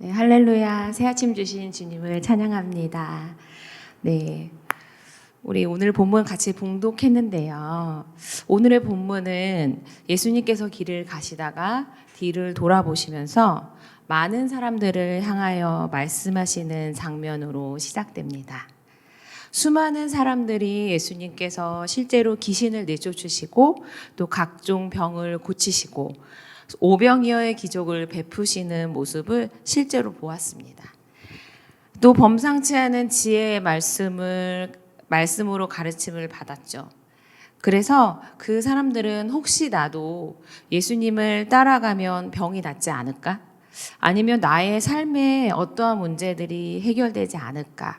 네, 할렐루야. 새 아침 주신 주님을 찬양합니다. 네. 우리 오늘 본문 같이 봉독했는데요. 오늘의 본문은 예수님께서 길을 가시다가 뒤를 돌아보시면서 많은 사람들을 향하여 말씀하시는 장면으로 시작됩니다. 수많은 사람들이 예수님께서 실제로 귀신을 내쫓으시고 또 각종 병을 고치시고 오병이어의 기적을 베푸시는 모습을 실제로 보았습니다. 또 범상치 않은 지혜의 말씀을 말씀으로 가르침을 받았죠. 그래서 그 사람들은 혹시 나도 예수님을 따라가면 병이 낫지 않을까? 아니면 나의 삶에 어떠한 문제들이 해결되지 않을까?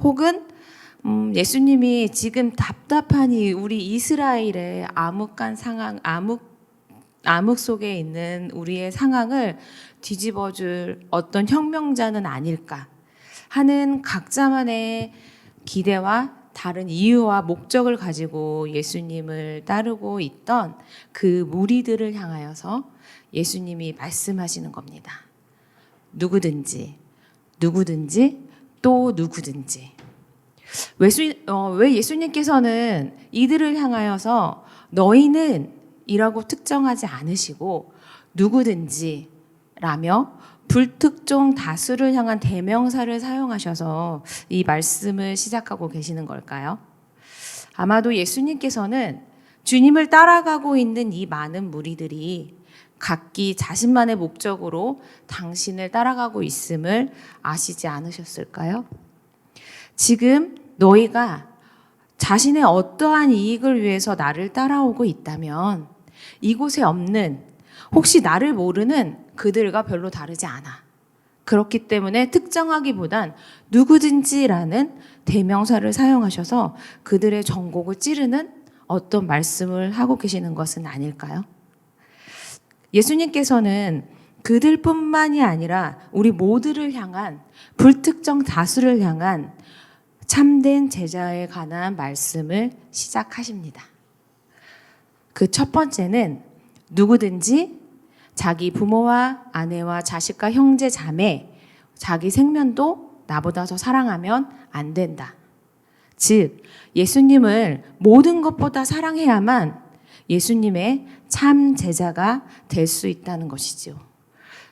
혹은 음, 예수님이 지금 답답하니 우리 이스라엘의 암흑한 상황, 암흑 암흑 속에 있는 우리의 상황을 뒤집어 줄 어떤 혁명자는 아닐까 하는 각자만의 기대와 다른 이유와 목적을 가지고 예수님을 따르고 있던 그 무리들을 향하여서 예수님이 말씀하시는 겁니다. 누구든지, 누구든지, 또 누구든지. 어, 왜 예수님께서는 이들을 향하여서 너희는 이라고 특정하지 않으시고 누구든지 라며 불특정 다수를 향한 대명사를 사용하셔서 이 말씀을 시작하고 계시는 걸까요? 아마도 예수님께서는 주님을 따라가고 있는 이 많은 무리들이 각기 자신만의 목적으로 당신을 따라가고 있음을 아시지 않으셨을까요? 지금 너희가 자신의 어떠한 이익을 위해서 나를 따라오고 있다면 이곳에 없는 혹시 나를 모르는 그들과 별로 다르지 않아. 그렇기 때문에 특정하기보단 누구든지라는 대명사를 사용하셔서 그들의 전곡을 찌르는 어떤 말씀을 하고 계시는 것은 아닐까요? 예수님께서는 그들뿐만이 아니라 우리 모두를 향한 불특정 다수를 향한 참된 제자에 관한 말씀을 시작하십니다. 그 첫 번째는 누구든지 자기 부모와 아내와 자식과 형제 자매, 자기 생면도 나보다 더 사랑하면 안 된다. 즉, 예수님을 모든 것보다 사랑해야만 예수님의 참 제자가 될 수 있다는 것이지요.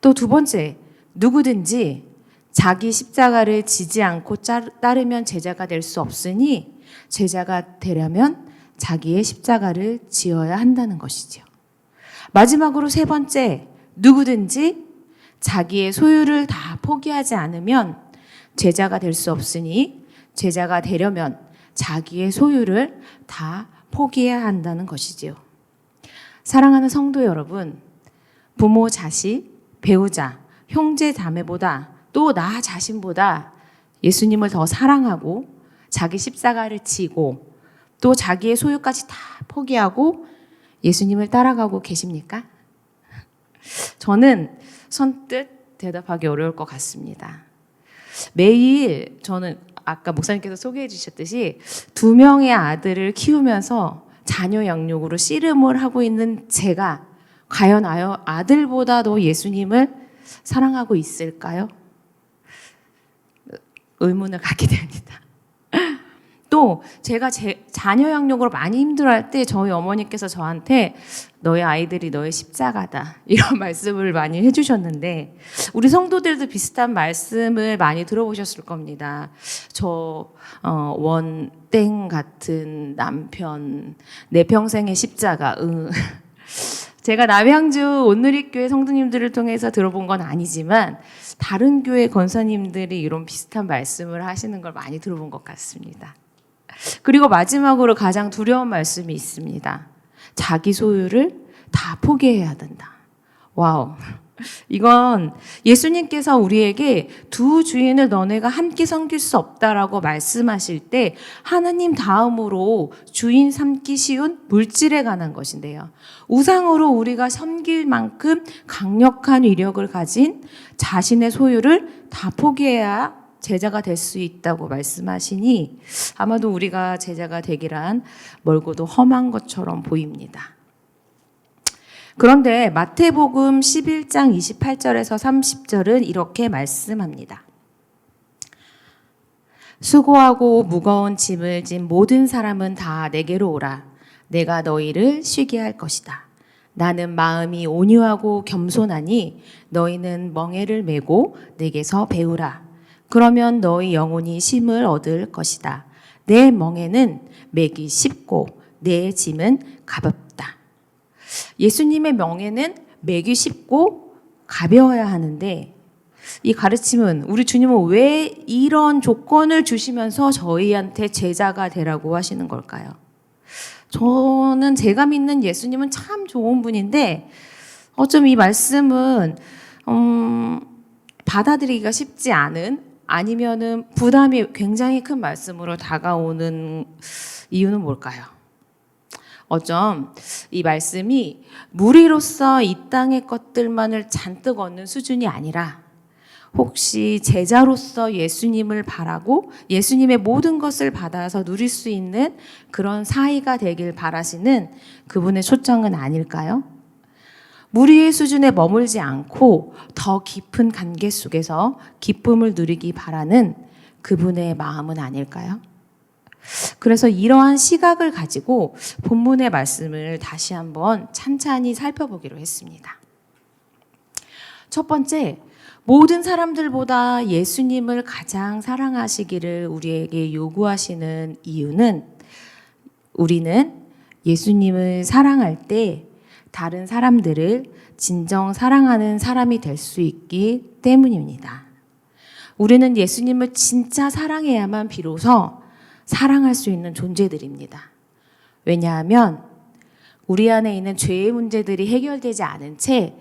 또 두 번째, 누구든지 자기 십자가를 지지 않고 따르면 제자가 될 수 없으니 제자가 되려면 자기의 십자가를 지어야 한다는 것이지요. 마지막으로 세 번째, 누구든지 자기의 소유를 다 포기하지 않으면 제자가 될 수 없으니 제자가 되려면 자기의 소유를 다 포기해야 한다는 것이지요. 사랑하는 성도 여러분, 부모, 자식, 배우자, 형제, 자매보다 또 나 자신보다 예수님을 더 사랑하고 자기 십자가를 지고 또 자기의 소유까지 다 포기하고 예수님을 따라가고 계십니까? 저는 선뜻 대답하기 어려울 것 같습니다. 매일 저는 아까 목사님께서 소개해 주셨듯이 두 명의 아들을 키우면서 자녀 양육으로 씨름을 하고 있는 제가 과연 아들보다 더 예수님을 사랑하고 있을까요? 의문을 갖게 됩니다. 또 제가 제 자녀 양육으로 많이 힘들어할 때 저희 어머니께서 저한테 너의 아이들이 너의 십자가다 이런 말씀을 많이 해주셨는데 우리 성도들도 비슷한 말씀을 많이 들어보셨을 겁니다. 저 어, 원땡 같은 남편 내 평생의 십자가. 응. 제가 남양주 온누리교회 성도님들을 통해서 들어본 건 아니지만 다른 교회 권사님들이 이런 비슷한 말씀을 하시는 걸 많이 들어본 것 같습니다. 그리고 마지막으로 가장 두려운 말씀이 있습니다. 자기 소유를 다 포기해야 된다. 와우. 이건 예수님께서 우리에게 두 주인을 너네가 함께 섬길 수 없다라고 말씀하실 때 하나님 다음으로 주인 삼기 쉬운 물질에 관한 것인데요. 우상으로 우리가 섬길 만큼 강력한 위력을 가진 자신의 소유를 다 포기해야 제자가 될 수 있다고 말씀하시니 아마도 우리가 제자가 되기란 멀고도 험한 것처럼 보입니다. 그런데 마태복음 11장 28절에서 30절은 이렇게 말씀합니다. 수고하고 무거운 짐을 진 모든 사람은 다 내게로 오라. 내가 너희를 쉬게 할 것이다. 나는 마음이 온유하고 겸손하니 너희는 멍에를 메고 내게서 배우라. 그러면 너희 영혼이 쉼을 얻을 것이다. 내 멍에는 매기 쉽고 내 짐은 가볍다. 예수님의 명예는 매기 쉽고 가벼워야 하는데 이 가르침은 우리 주님은 왜 이런 조건을 주시면서 저희한테 제자가 되라고 하시는 걸까요? 저는 제가 믿는 예수님은 참 좋은 분인데 어쩜 이 말씀은 음, 받아들이기가 쉽지 않은 아니면은 부담이 굉장히 큰 말씀으로 다가오는 이유는 뭘까요? 어쩜 이 말씀이 무리로서 이 땅의 것들만을 잔뜩 얻는 수준이 아니라 혹시 제자로서 예수님을 바라고 예수님의 모든 것을 받아서 누릴 수 있는 그런 사이가 되길 바라시는 그분의 초청은 아닐까요? 무리의 수준에 머물지 않고 더 깊은 관계 속에서 기쁨을 누리기 바라는 그분의 마음은 아닐까요? 그래서 이러한 시각을 가지고 본문의 말씀을 다시 한번 찬찬히 살펴보기로 했습니다. 첫 번째, 모든 사람들보다 예수님을 가장 사랑하시기를 우리에게 요구하시는 이유는 우리는 예수님을 사랑할 때 다른 사람들을 진정 사랑하는 사람이 될 수 있기 때문입니다. 우리는 예수님을 진짜 사랑해야만 비로소 사랑할 수 있는 존재들입니다. 왜냐하면 우리 안에 있는 죄의 문제들이 해결되지 않은 채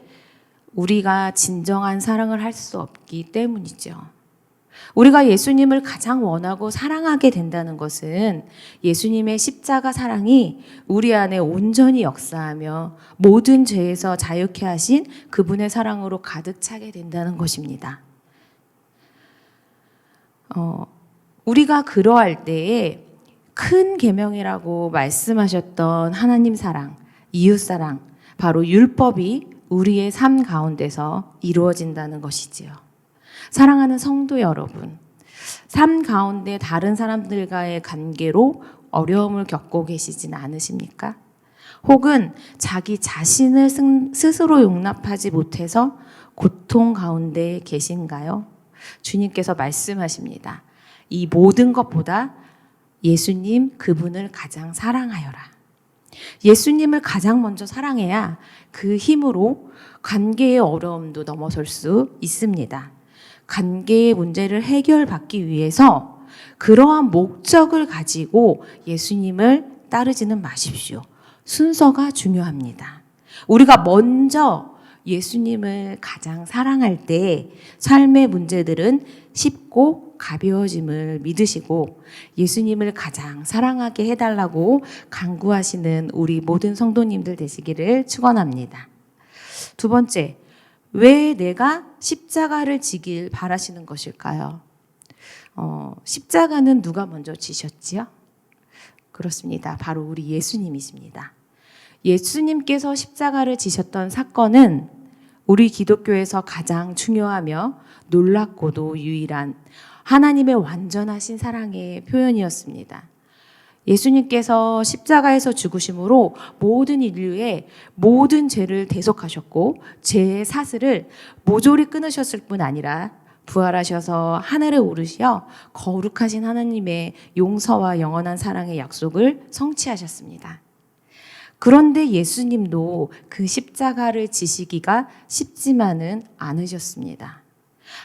우리가 진정한 사랑을 할 수 없기 때문이죠. 우리가 예수님을 가장 원하고 사랑하게 된다는 것은 예수님의 십자가 사랑이 우리 안에 온전히 역사하며 모든 죄에서 자유케 하신 그분의 사랑으로 가득 차게 된다는 것입니다. 어, 우리가 그러할 때에 큰 계명이라고 말씀하셨던 하나님 사랑, 이웃 사랑, 바로 율법이 우리의 삶 가운데서 이루어진다는 것이지요. 사랑하는 성도 여러분, 삶 가운데 다른 사람들과의 관계로 어려움을 겪고 계시진 않으십니까? 혹은 자기 자신을 스스로 용납하지 못해서 고통 가운데 계신가요? 주님께서 말씀하십니다. 이 모든 것보다 예수님 그분을 가장 사랑하여라. 예수님을 가장 먼저 사랑해야 그 힘으로 관계의 어려움도 넘어설 수 있습니다. 관계의 문제를 해결받기 위해서 그러한 목적을 가지고 예수님을 따르지는 마십시오. 순서가 중요합니다. 우리가 먼저 예수님을 가장 사랑할 때 삶의 문제들은 쉽고 가벼워짐을 믿으시고 예수님을 가장 사랑하게 해달라고 간구하시는 우리 모든 성도님들 되시기를 축원합니다. 두 번째, 왜 내가 십자가를 지길 바라시는 것일까요? 어, 십자가는 누가 먼저 지셨지요? 그렇습니다. 바로 우리 예수님이십니다. 예수님께서 십자가를 지셨던 사건은 우리 기독교에서 가장 중요하며 놀랍고도 유일한 하나님의 완전하신 사랑의 표현이었습니다. 예수님께서 십자가에서 죽으심으로 모든 인류의 모든 죄를 대속하셨고 죄의 사슬을 모조리 끊으셨을 뿐 아니라 부활하셔서 하늘에 오르시어 거룩하신 하나님의 용서와 영원한 사랑의 약속을 성취하셨습니다. 그런데 예수님도 그 십자가를 지시기가 쉽지만은 않으셨습니다.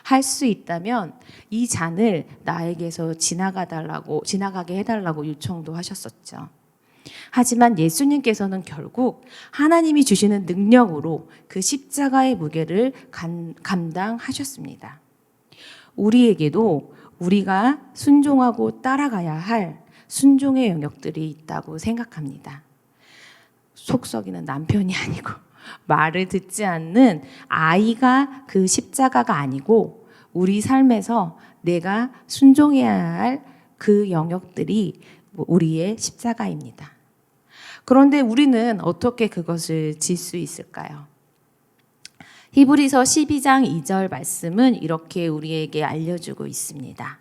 할 수 있다면 이 잔을 나에게서 지나가 달라고 지나가게 해 달라고 요청도 하셨었죠. 하지만 예수님께서는 결국 하나님이 주시는 능력으로 그 십자가의 무게를 감, 감당하셨습니다. 우리에게도 우리가 순종하고 따라가야 할 순종의 영역들이 있다고 생각합니다. 속 썩이는 남편이 아니고 말을 듣지 않는 아이가 그 십자가가 아니고 우리 삶에서 내가 순종해야 할 그 영역들이 우리의 십자가입니다. 그런데 우리는 어떻게 그것을 질 수 있을까요? 히브리서 12장 2절 말씀은 이렇게 우리에게 알려주고 있습니다.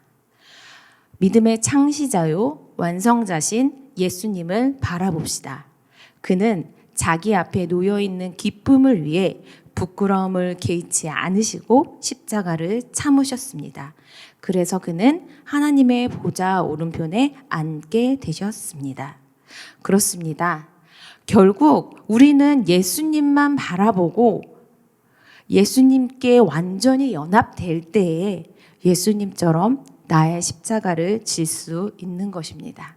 믿음의 창시자요, 완성자신 예수님을 바라봅시다. 그는 자기 앞에 놓여 있는 기쁨을 위해 부끄러움을 개의치 않으시고 십자가를 참으셨습니다. 그래서 그는 하나님의 보좌 오른편에 앉게 되셨습니다. 그렇습니다. 결국 우리는 예수님만 바라보고 예수님께 완전히 연합될 때에 예수님처럼 나의 십자가를 질 수 있는 것입니다.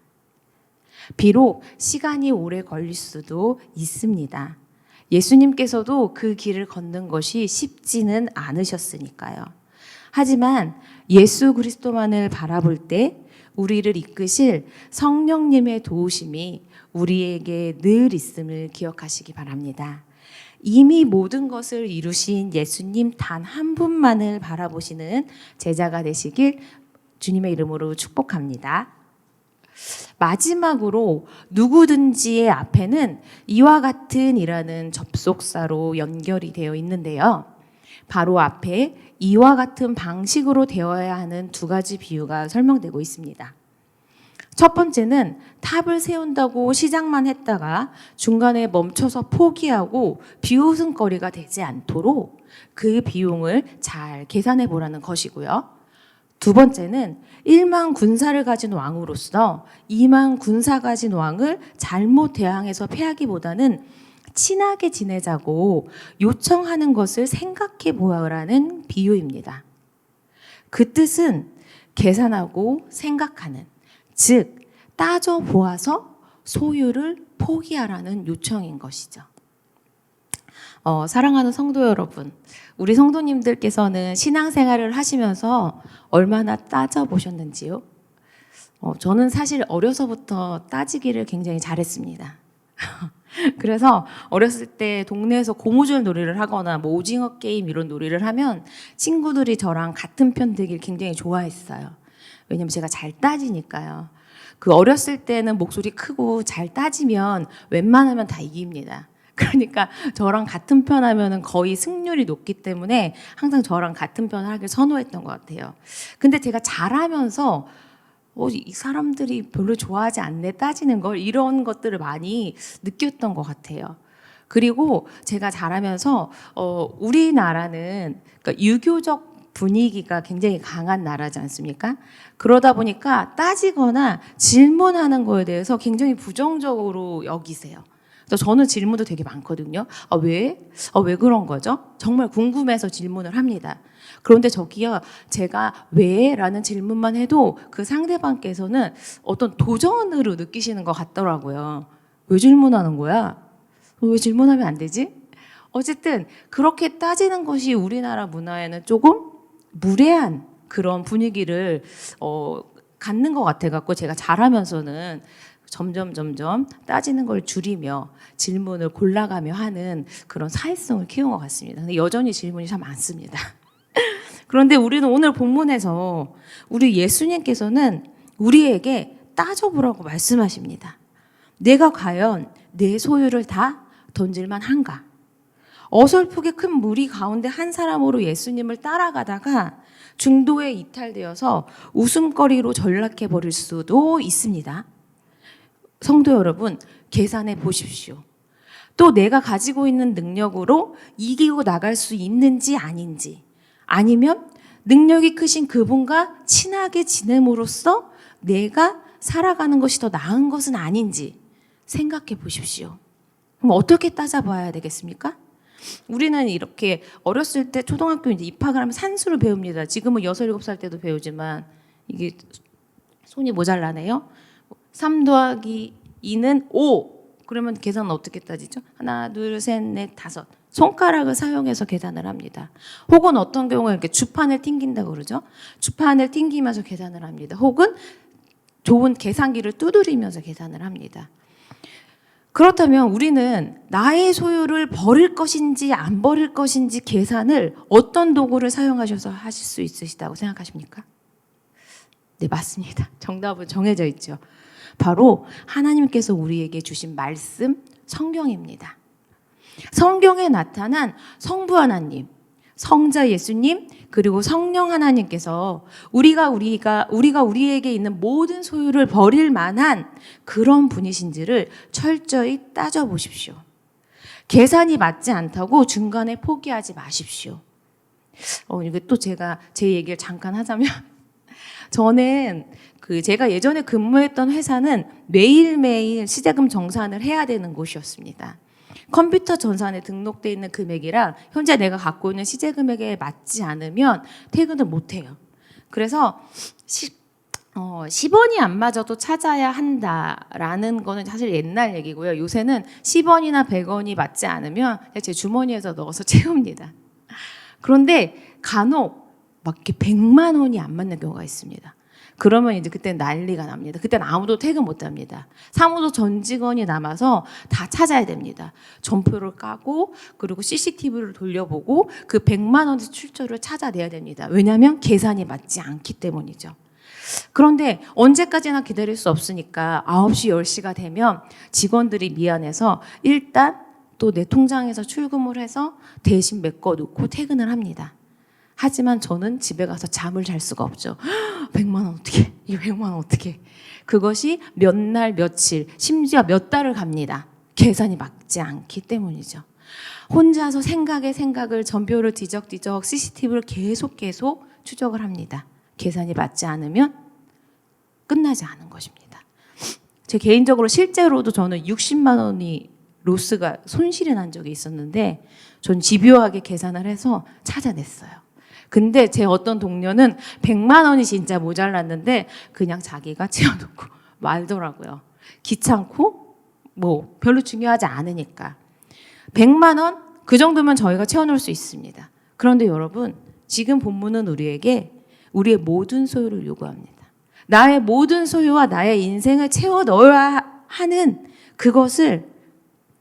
비록 시간이 오래 걸릴 수도 있습니다. 예수님께서도 그 길을 걷는 것이 쉽지는 않으셨으니까요. 하지만 예수 그리스도만을 바라볼 때 우리를 이끄실 성령님의 도우심이 우리에게 늘 있음을 기억하시기 바랍니다. 이미 모든 것을 이루신 예수님 단 한 분만을 바라보시는 제자가 되시길 주님의 이름으로 축복합니다. 마지막으로 누구든지의 앞에는 이와 같은 이라는 접속사로 연결이 되어 있는데요. 바로 앞에 이와 같은 방식으로 되어야 하는 두 가지 비유가 설명되고 있습니다. 첫 번째는 탑을 세운다고 시작만 했다가 중간에 멈춰서 포기하고 비웃음거리가 되지 않도록 그 비용을 잘 계산해 보라는 것이고요. 두 번째는 1만 군사를 가진 왕으로서 2만 군사 가진 왕을 잘못 대항해서 패하기보다는 친하게 지내자고 요청하는 것을 생각해 보아라는 비유입니다. 그 뜻은 계산하고 생각하는, 즉, 따져 보아서 소유를 포기하라는 요청인 것이죠. 어, 사랑하는 성도 여러분, 우리 성도님들께서는 신앙생활을 하시면서 얼마나 따져 보셨는지요? 어, 저는 사실 어려서부터 따지기를 굉장히 잘했습니다. 그래서 어렸을 때 동네에서 고무줄 놀이를 하거나 뭐 오징어 게임 이런 놀이를 하면 친구들이 저랑 같은 편 되길 굉장히 좋아했어요. 왜냐면 제가 잘 따지니까요. 그 어렸을 때는 목소리 크고 잘 따지면 웬만하면 다 이깁니다. 그러니까 저랑 같은 편 하면은 거의 승률이 높기 때문에 항상 저랑 같은 편 하길 선호했던 것 같아요. 근데 제가 잘하면서 어, 이 사람들이 별로 좋아하지 않네 따지는 걸 이런 것들을 많이 느꼈던 것 같아요. 그리고 제가 잘하면서 어, 우리나라는 그러니까 유교적 분위기가 굉장히 강한 나라지 않습니까? 그러다 보니까 따지거나 질문하는 거에 대해서 굉장히 부정적으로 여기세요. 그래서 저는 질문도 되게 많거든요. 아, 왜? 아, 왜 그런 거죠? 정말 궁금해서 질문을 합니다. 그런데 저기요, 제가 왜? 라는 질문만 해도 그 상대방께서는 어떤 도전으로 느끼시는 것 같더라고요. 왜 질문하는 거야? 왜 질문하면 안 되지? 어쨌든 그렇게 따지는 것이 우리나라 문화에는 조금 무례한 그런 분위기를 어, 갖는 것 같아 갖고 제가 잘하면서는 점점 점점 따지는 걸 줄이며 질문을 골라가며 하는 그런 사회성을 키운 것 같습니다. 근데 여전히 질문이 참 많습니다. 그런데 우리는 오늘 본문에서 우리 예수님께서는 우리에게 따져보라고 말씀하십니다. 내가 과연 내 소유를 다 던질만 한가? 어설프게 큰 무리 가운데 한 사람으로 예수님을 따라가다가 중도에 이탈되어서 웃음거리로 전락해 버릴 수도 있습니다. 성도 여러분, 계산해 보십시오. 또 내가 가지고 있는 능력으로 이기고 나갈 수 있는지 아닌지, 아니면 능력이 크신 그분과 친하게 지냄으로써 내가 살아가는 것이 더 나은 것은 아닌지 생각해 보십시오. 그럼 어떻게 따져봐야 되겠습니까? 우리는 이렇게 어렸을 때 초등학교 이제 입학을 하면 산수를 배웁니다. 지금은 여섯 일곱 살 때도 배우지만 이게 손이 모자라네요. 3 더하기 2는 5. 그러면 계산은 어떻게 따지죠? 하나, 둘, 셋, 넷, 다섯. 손가락을 사용해서 계산을 합니다. 혹은 어떤 경우에 이렇게 주판을 튕긴다고 그러죠. 주판을 튕기면서 계산을 합니다. 혹은 좋은 계산기를 두드리면서 계산을 합니다. 그렇다면 우리는 나의 소유를 버릴 것인지 안 버릴 것인지 계산을 어떤 도구를 사용하셔서 하실 수 있으시다고 생각하십니까? 네, 맞습니다. 정답은 정해져 있죠. 바로 하나님께서 우리에게 주신 말씀 성경입니다. 성경에 나타난 성부 하나님, 성자 예수님, 그리고 성령 하나님께서 우리가 우리가 우리가 우리에게 있는 모든 소유를 버릴 만한 그런 분이신지를 철저히 따져 보십시오. 계산이 맞지 않다고 중간에 포기하지 마십시오. 어, 이거 또 제가 제 얘기를 잠깐 하자면 저는 그 제가 예전에 근무했던 회사는 매일매일 시자금 정산을 해야 되는 곳이었습니다. 컴퓨터 전산에 등록돼 있는 금액이랑 현재 내가 갖고 있는 시제 금액에 맞지 않으면 퇴근을 못 해요. 그래서 시, 어, 10원이 안 맞아도 찾아야 한다라는 거는 사실 옛날 얘기고요. 요새는 10원이나 100원이 맞지 않으면 제 주머니에서 넣어서 채웁니다. 그런데 간혹 막 이렇게 100만 원이 안 맞는 경우가 있습니다. 그러면 이제 그때 난리가 납니다. 그때는 아무도 퇴근 못 합니다. 사무소 전 직원이 남아서 다 찾아야 됩니다. 전표를 까고 그리고 CCTV를 돌려보고 그 100만 원의 출처를 찾아내야 됩니다. 왜냐하면 계산이 맞지 않기 때문이죠. 그런데 언제까지나 기다릴 수 없으니까 9시, 10시가 되면 직원들이 미안해서 일단 또 내 통장에서 출금을 해서 대신 메꿔 놓고 퇴근을 합니다. 하지만 저는 집에 가서 잠을 잘 수가 없죠. 100만 원 어떻게? 이 100만 원 어떻게? 그것이 몇 날, 며칠, 심지어 몇 달을 갑니다. 계산이 맞지 않기 때문이죠. 혼자서 생각에 생각을 전표를 뒤적뒤적 CCTV를 계속 계속 추적을 합니다. 계산이 맞지 않으면 끝나지 않은 것입니다. 제 개인적으로 실제로도 저는 60만 원이 로스가 손실이 난 적이 있었는데 전 집요하게 계산을 해서 찾아냈어요. 근데 제 어떤 동료는 100만 원이 진짜 모자랐는데 그냥 자기가 채워놓고 말더라고요. 귀찮고 뭐 별로 중요하지 않으니까. 100만 원? 그 정도면 저희가 채워놓을 수 있습니다. 그런데 여러분, 지금 본문은 우리에게 우리의 모든 소유를 요구합니다. 나의 모든 소유와 나의 인생을 채워 넣어야 하는 그것을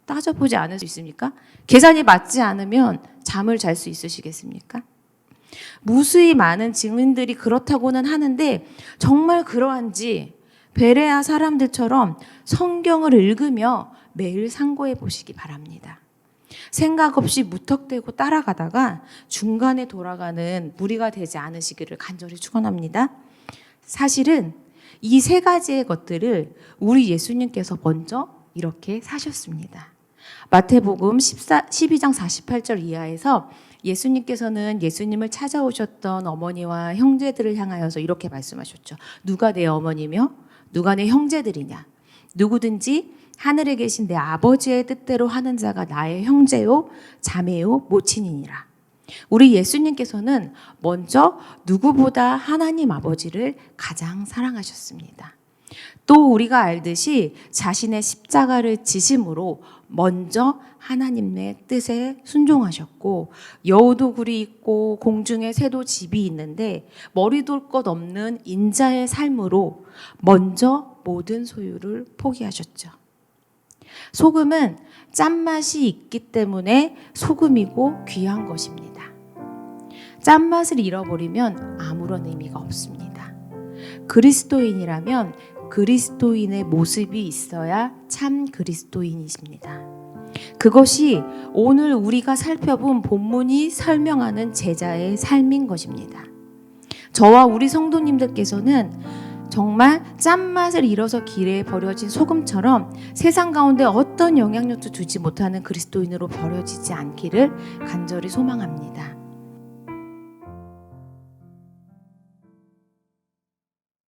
따져보지 않을 수 있습니까? 계산이 맞지 않으면 잠을 잘 수 있으시겠습니까? 무수히 많은 증인들이 그렇다고는 하는데 정말 그러한지 베레아 사람들처럼 성경을 읽으며 매일 상고해 보시기 바랍니다. 생각 없이 무턱대고 따라가다가 중간에 돌아가는 무리가 되지 않으시기를 간절히 축원합니다. 사실은 이 세 가지의 것들을 우리 예수님께서 먼저 이렇게 사셨습니다. 마태복음 14, 12장 48절 이하에서 예수님께서는 예수님을 찾아오셨던 어머니와 형제들을 향하여서 이렇게 말씀하셨죠. 누가 내 어머니며 누가 내 형제들이냐. 누구든지 하늘에 계신 내 아버지의 뜻대로 하는 자가 나의 형제요, 자매요, 모친이니라. 우리 예수님께서는 먼저 누구보다 하나님 아버지를 가장 사랑하셨습니다. 또 우리가 알듯이 자신의 십자가를 지심으로 먼저 하나님의 뜻에 순종하셨고 여우도 굴이 있고 공중에 새도 집이 있는데 머리 돌 것 없는 인자의 삶으로 먼저 모든 소유를 포기하셨죠. 소금은 짠맛이 있기 때문에 소금이고 귀한 것입니다. 짠맛을 잃어버리면 아무런 의미가 없습니다. 그리스도인이라면 그리스도인의 모습이 있어야 참 그리스도인이십니다. 그것이 오늘 우리가 살펴본 본문이 설명하는 제자의 삶인 것입니다. 저와 우리 성도님들께서는 정말 짠맛을 잃어서 길에 버려진 소금처럼 세상 가운데 어떤 영향력도 주지 못하는 그리스도인으로 버려지지 않기를 간절히 소망합니다.